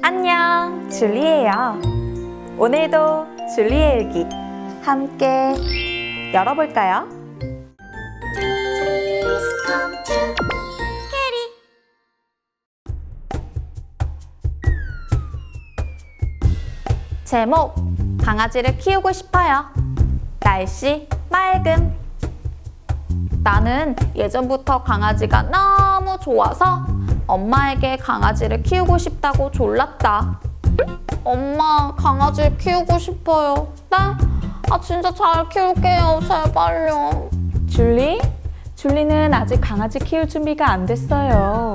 안녕, 줄리예요. 오늘도 줄리의 일기 함께 열어볼까요? 제목 강아지를 키우고 싶어요. 날씨 맑음. 나는 예전부터 강아지가 너무 좋아서 엄마에게 강아지를 키우고 싶다고 졸랐다. 엄마, 강아지 키우고 싶어요. 네? 아, 진짜 잘 키울게요. 제발요. 줄리? 줄리는 아직 강아지 키울 준비가 안 됐어요.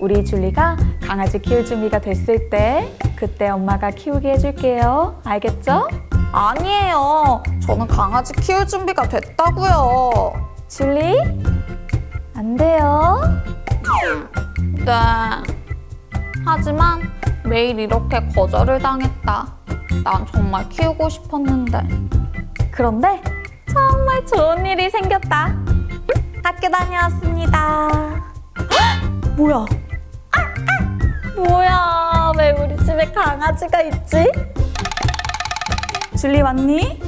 우리 줄리가 강아지 키울 준비가 됐을 때 그때 엄마가 키우게 해줄게요. 알겠죠? 아니에요. 저는 강아지 키울 준비가 됐다고요. 줄리? 안 돼요. 네. 하지만 매일 이렇게 거절을 당했다. 난 정말 키우고 싶었는데. 그런데 정말 좋은 일이 생겼다. 학교 다녀왔습니다. 헉! 뭐야? 아, 아! 뭐야? 왜 우리 집에 강아지가 있지? 줄리 왔니?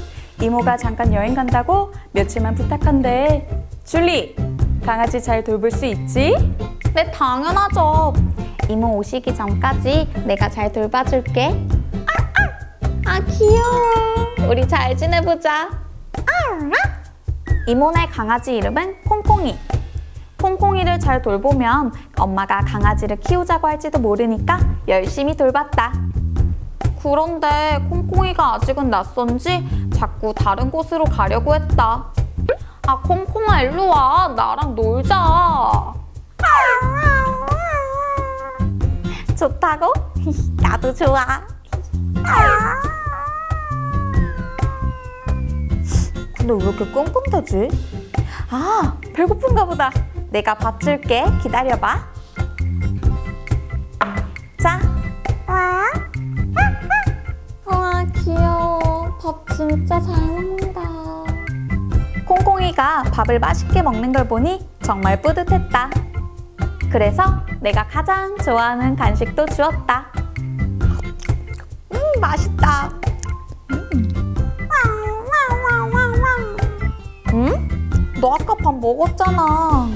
이모가 잠깐 여행 간다고 며칠만 부탁한대. 줄리, 강아지 잘 돌볼 수 있지? 네, 당연하죠. 이모 오시기 전까지 내가 잘 돌봐줄게. 아, 아, 아 귀여워. 우리 잘 지내보자. 아, 이모네 강아지 이름은 콩콩이. 콩콩이를 잘 돌보면 엄마가 강아지를 키우자고 할지도 모르니까 열심히 돌봤다. 그런데 콩콩이가 아직은 낯선지 자꾸 다른 곳으로 가려고 했다. 아, 콩콩아, 일로 와. 나랑 놀자. 좋다고? 나도 좋아. 근데 왜 이렇게 끙끙대지? 아, 배고픈가 보다. 내가 밥 줄게. 기다려봐. 자. 와. 와, 귀여워. 밥 진짜 잘 먹는다. 콩콩이가 밥을 맛있게 먹는 걸 보니 정말 뿌듯했다. 그래서 내가 가장 좋아하는 간식도 주었다. 음, 맛있다. 응? 너 아까 밥 먹었잖아.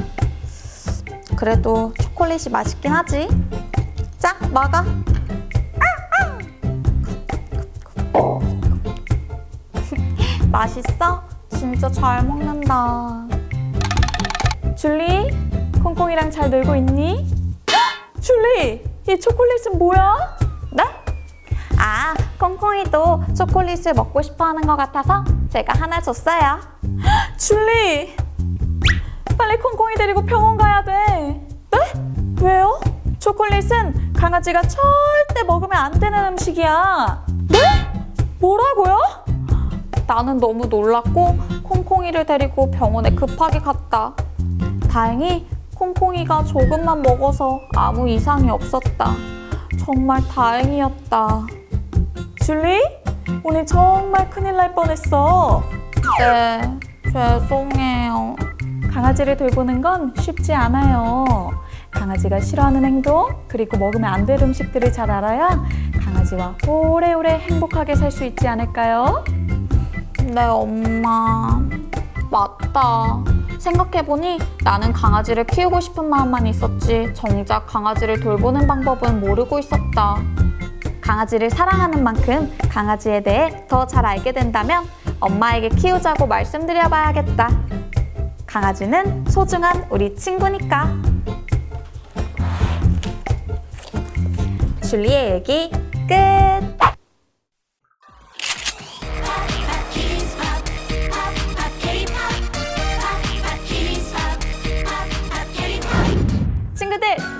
그래도 초콜릿이 맛있긴 하지. 자, 먹어. 맛있어? 진짜 잘 먹는다. 줄리, 콩콩이랑 잘 놀고 있니? 헉! 줄리, 이 초콜릿은 뭐야? 네? 아, 콩콩이도 초콜릿을 먹고 싶어 하는 것 같아서 제가 하나 줬어요. 헉! 줄리, 빨리 콩콩이 데리고 병원 가야 돼. 네? 왜요? 초콜릿은 강아지가 절대 먹으면 안 되는 음식이야. 네? 뭐라고요? 나는 너무 놀랐고 콩콩이를 데리고 병원에 급하게 갔다. 다행히 콩콩이가 조금만 먹어서 아무 이상이 없었다. 정말 다행이었다. 줄리? 오늘 정말 큰일 날 뻔했어. 네, 죄송해요. 강아지를 돌보는 건 쉽지 않아요. 강아지가 싫어하는 행동, 그리고 먹으면 안 될 음식들을 잘 알아야 강아지와 오래오래 행복하게 살 수 있지 않을까요? 네, 엄마. 맞다. 생각해보니 나는 강아지를 키우고 싶은 마음만 있었지 정작 강아지를 돌보는 방법은 모르고 있었다. 강아지를 사랑하는 만큼 강아지에 대해 더 잘 알게 된다면 엄마에게 키우자고 말씀드려 봐야겠다. 강아지는 소중한 우리 친구니까. 줄리의 얘기 끝!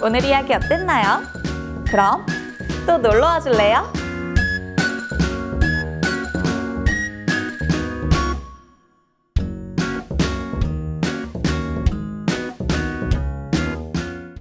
오늘 이야기 어땠나요? 그럼 또 놀러 와 줄래요?